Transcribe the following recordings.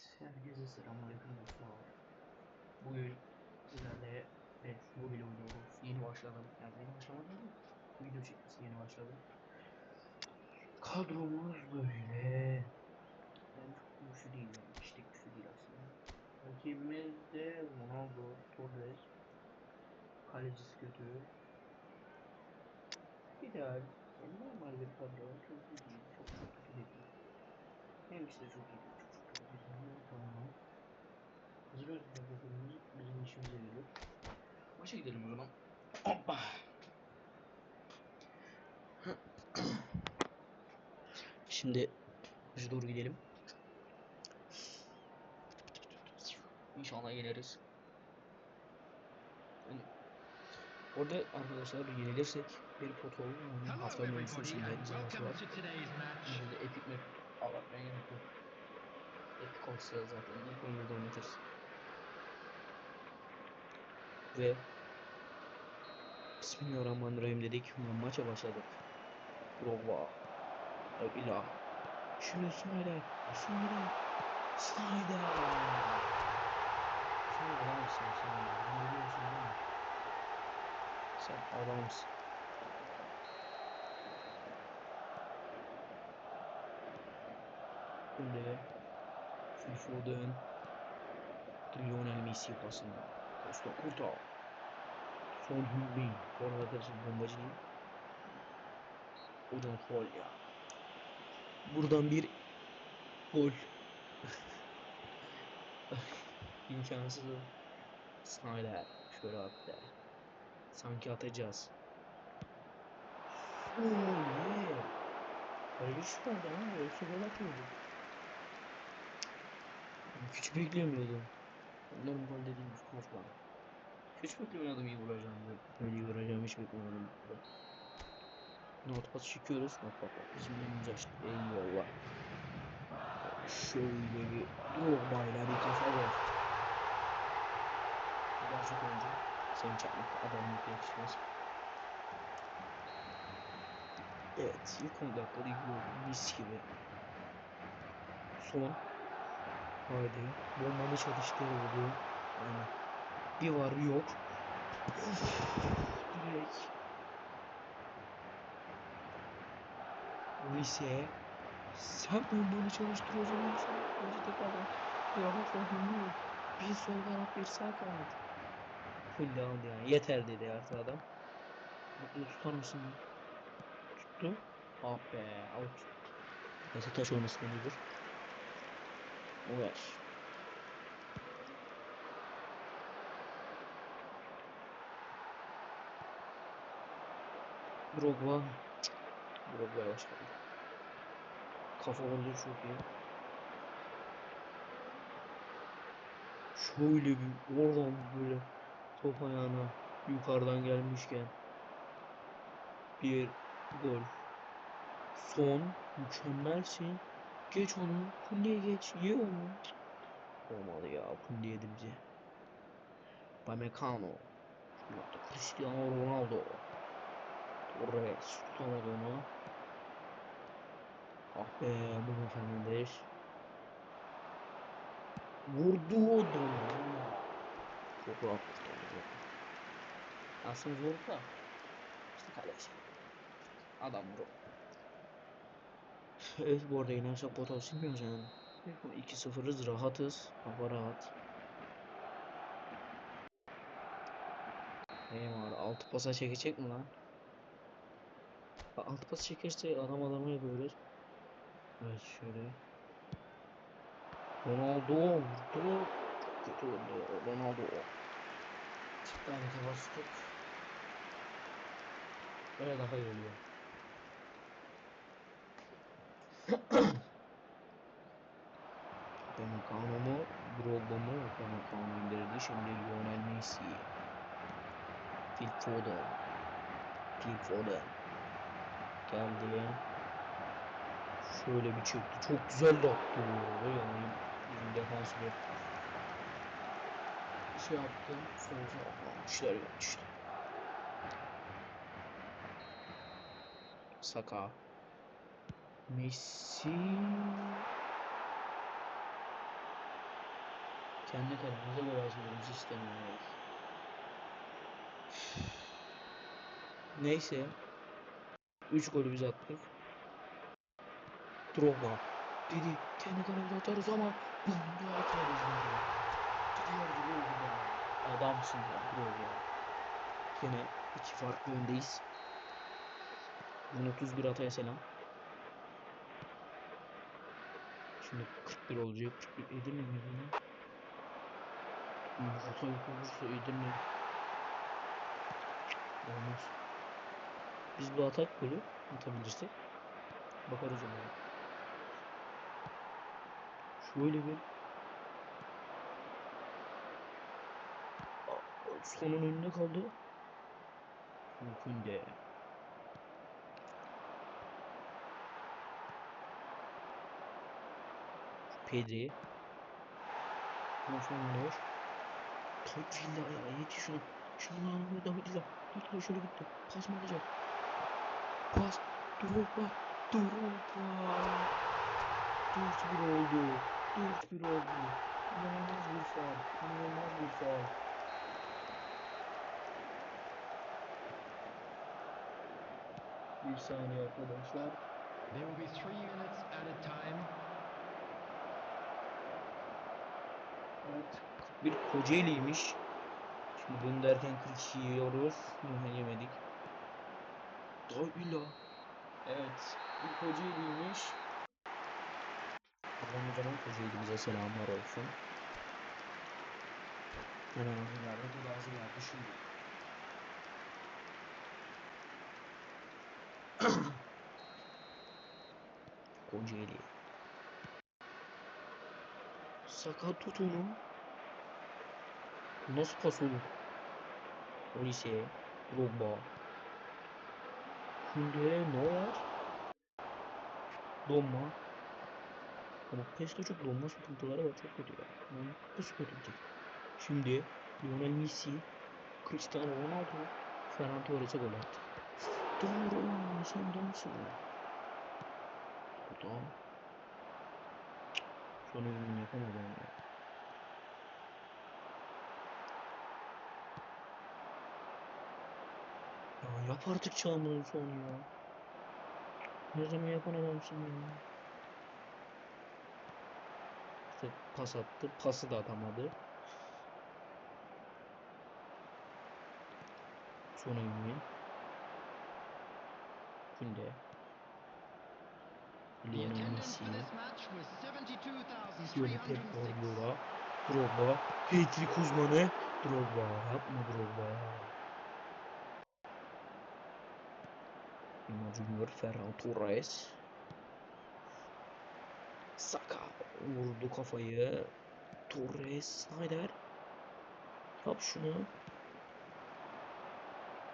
Evet, herkese selamünaleyküm dostlar. Bugün sizlerle evet, mobil oynuyoruz. Yeni başladım. Yani yeni başlamadım değil. Video çekmesi yeni başladım. Kadromuz böyle. Ben çok güçlü değil yani. De güçlü değil aslında. Rakibimiz de Ronaldo, Torres. Kalecisi kötü. İdeal. Yani normal bir kadro. Çok iyi değil. Çok çok değil. Hepsi de çok iyi. Çok Ortalama. Hazır ödüllerimiz bizim işimize gelir. Maça gidelim o zaman. Hoppa. Şimdi maça doğru gidelim. İnşallah yeneriz. Yani orada arkadaşlar yenilirsek bir pot olur. Haftanın maçı welcome var. Şimdi epik mi ağlatmaya gerek yok. Epik olsa zaten ilk 11'de oynatırız. Ve Bismillahirrahmanirrahim dedik ve maça başladık. Drogba. Ilah. Şimdi Snyder. Snyder. Snyder. Sen adamsın sen. Bunu? Sen adamsın. Şimdi Phil Foden. Lionel Messi pasında. Costa Curta. Son. Bu arada arkadaşlar bombacı değil. Odin Holya. Buradan bir gol. İmkansız. Snyder. Şöyle attı. Sanki atacağız. Oh yeah. Öyle oldu ama yoksa gol atmıyorduk. Hiç beklemiyordum. Onların gol dediğimiz korkma. Hiç beklemiyordum iyi vuracağım. Böyle iyi vuracağım hiç beklemiyordum. Not pas çıkıyoruz. Bak bak bak. Bizim önümüz açtı. Eyvallah. Şöyle bir Drogba'yla bir kafa var. Gerçek oyuncu. Seni çakmak adamlık yakışmaz. Evet. ilk 10 dakikada ilk gol. Mis gibi. Son. Haydi. Bombanı çalıştırıldı. Aynen. Bir var yok. Direkt. Lise. Sen bombanı çalıştır o zaman. Önce. Yorma sorunu yok. Bir sol kanat bir sağ kanat. Full down yani. Yeter dedi artık adam. Mutlu tutar mısın? Tuttu. Ah be. Out. Neyse taş olmasın iyidir. Uğraş. Drogba. Drogba yavaş kaldı. Kafa vurdu çok iyi. Şöyle bir oradan böyle top ayağına yukarıdan gelmişken bir gol. Son mükemmelsin. Geç onu. Kuleye geç. Ye onu. Olmadı ya. Kulye yedi bizi. Pamecano. Yaptı. Cristiano Ronaldo. Torres. Tutamadı onu. Ah be. Bruno Fernandes. Vurdu Donnarumma. Çok rahat kurtardı. Aslında vurdu da. İşte kaleci. Adam vurdu. Evet bu arada aşağı pot silmiyoruz yani. 2-0'ız rahatız. Hava rahat. Neymar altı pasa çekecek mi lan? Ha, Altı pas çekerse adam adamı yapıyoruz. Evet şöyle. Ronaldo vurdu. Çok kötü oldu. Ronaldo. Çift tane bastık. Böyle daha iyi oluyor. Upamecano mu? Drogba mu? Upamecano indirdi. Şimdi Lionel Messi. Phil Foden. Phil Foden. Geldi. Şöyle bir çekti. Çok güzel attı. Yani defans bir şey yaptı. Allah işler işte. Saka. Messi. Kendi kalemize gol atmamızı istemiyoruz. Neyse. 3 golü biz attık. Drogba. Dedi kendi kalemize atarız ama bunu atarız dedi. Didier Drogba. Adamsın ya Drogba. Yine iki farklı öndeyiz. 1031 ataya selam. Şimdi 41 olacak. 41 Edirne mi? Yumurta yok olursa Edirne. Olmaz. Biz bu atak golü atabilirsek bakarız ona. Şöyle bir sonun önünde kaldı. Kunde. Pedri. Konuşmam oluyor. Top Villa ya yetiş şunu. Şunu lan da Villa. Villa şöyle gitti. Pas mı alacak? Pas. Drogba. Drogba. 4-1 oldu. 4-1 oldu. İnanılmaz bir faul. İnanılmaz bir faul. Bir saniye arkadaşlar. There will be three units at a time. Evet. 41 Kocaeli'ymiş. Şimdi gönderken 42 yiyoruz. Bunu yemedik. Doyla. Evet. Bir Kocaeli'ymiş. Allah'ın canım Kocaeli'mize selamlar olsun. Hemen hazır yerde dur hazır yerde şimdi. Kocaeli. Sakat tut onu. Nasıl pas olur? Olise, Drogba. Kunde, Neuer. Donma. Ama PES'te çok donma sıkıntıları var çok kötü ya. Yani bu kötü bir tek. Şimdi Lionel Messi, Cristiano Ronaldo, Ferran Torres'e gol attı. Doğru, sen adamsın. Burada. Son ürünü yapamadı ama. Ya yap artık çağımızın sonu ya. Her zaman yapan adamsın ya. İşte pas attı. Pası da atamadı. Son ürünü. Kunde. Lionel attendance Messi. for this match was Şöyle Pep 72,306. Guardiola. Drogba. Hat-trick uzmanı. Drogba. Yapma Drogba. Neymar Junior. Ferran Torres. Saka. Vurdu kafayı. Torres. Snyder. Yap şunu.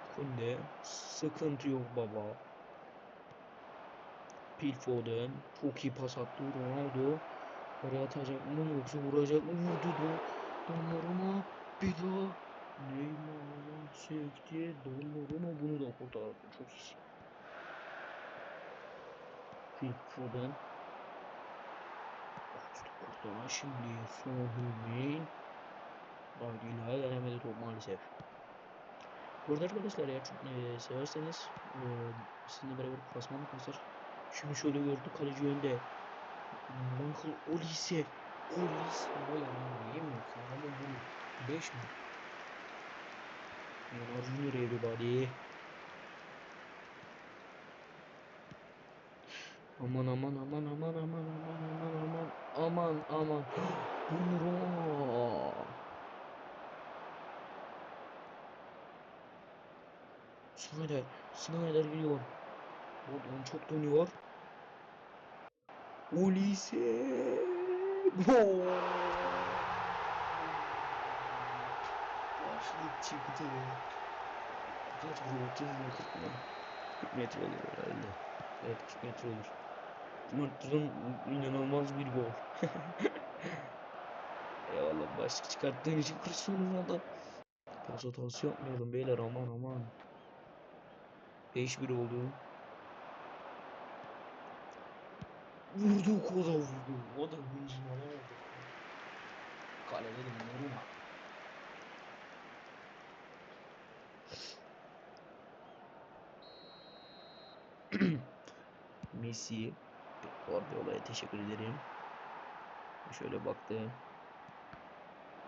Kunde. Sıkıntı yok baba. Phil Foden. Çok iyi pas attı. Ronaldo. Oraya atacak mı yoksa vuracak mı? Vurdu da. Donnarumma bir daha. Neymar sekti. Donnarumma bunu da kurtardı. Çok iyi. Phil Foden. Kurtaran şimdi Heung-min. Adil denemedi top maalesef. Bu arada arkadaşlar eğer çok e, severseniz e, sizinle beraber klasman hazır. Şimdi şöyle gördük kaleci önde. Michael Olise. Olise. Vay aman yemiyorsun ama bu 5 mi? Neymar Junior everybody. Aman aman aman aman aman aman aman aman aman aman. Buyurun. Snyder. Snyder geliyor. Oradan çok dönüyor. Olise. Gol. Başlık çıktı. Kaç bu 30 mu 40 mı? 40 metre olur herhalde. Evet 40 metre olur. Mırtır'ın inanılmaz bir gol. Eyvallah başlık çıkarttığın için Cristiano Ronaldo. Pas hatası yapmayalım beyler aman aman. 5-1 oldu. Vurduk o da vurdu. O da hıncına vurdu. Kalede de vurma. Messi Guardiola'ya teşekkür ederim. Şöyle baktı.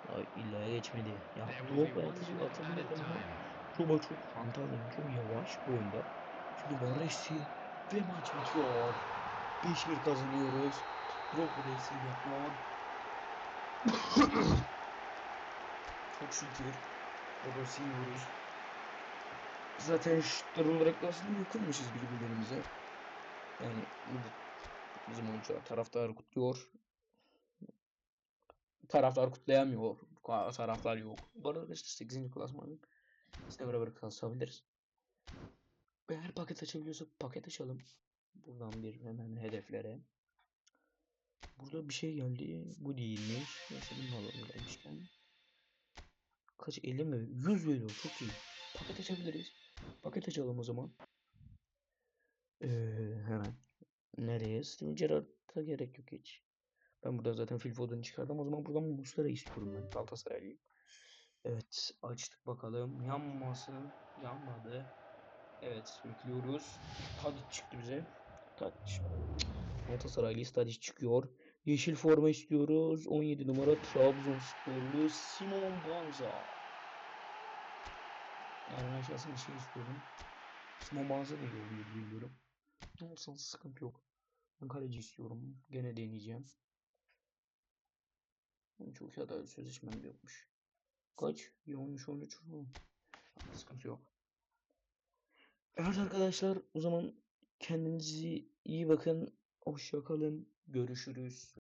Ay illaya geçmedi. Ya bu atıcı atamadı ama çok çok hantal çok yavaş bu oyunda. Şimdi Baresi ve maç bitiyor. 5-1 kazanıyoruz. Drogba desteği yapıyor. çok şükür. Drogba siliyoruz. Zaten şutlar olarak da aslında yakınmışız birbirlerimize. Yani bizim oyuncular taraftar kutluyor. Taraftar kutlayamıyor. Taraftar yok. Bu arada arkadaşlar 8. klasmanın sizinle beraber kasabiliriz. Eğer paket açabiliyorsak paket açalım. Buradan bir hemen hedeflere. Burada bir şey geldi. Bu değilmiş. Neyse bunu alalım gelmişken. Kaç 50 mi? 100 veriyor. Çok iyi. Paket açabiliriz. Paket açalım o zaman. Ee, hemen. Nereye? Steven Gerrard'a gerek yok hiç. Ben burada zaten Phil çıkardım. O zaman buradan Muslera istiyorum ben. Galatasaraylıyım. Evet. Açtık bakalım. Yanmasın. Yanmadı. Evet. Bekliyoruz. Tadic çıktı bize. Tadic. Galatasaraylıyız. Tadic çıkıyor. Yeşil forma istiyoruz. 17 numara Trabzonsporlu Simon Banza. Yani ben şahsen şey istiyorum. Simon Banza da diye biliyorum. Olsun sıkıntı yok. Ben kaleci istiyorum. Gene deneyeceğim. Çok iyi adalet sözleşmem yokmuş. Kaç? Bir 13 13 mu? Sıkıntı yok. Evet arkadaşlar o zaman kendinize iyi bakın. Hoşça kalın. Görüşürüz.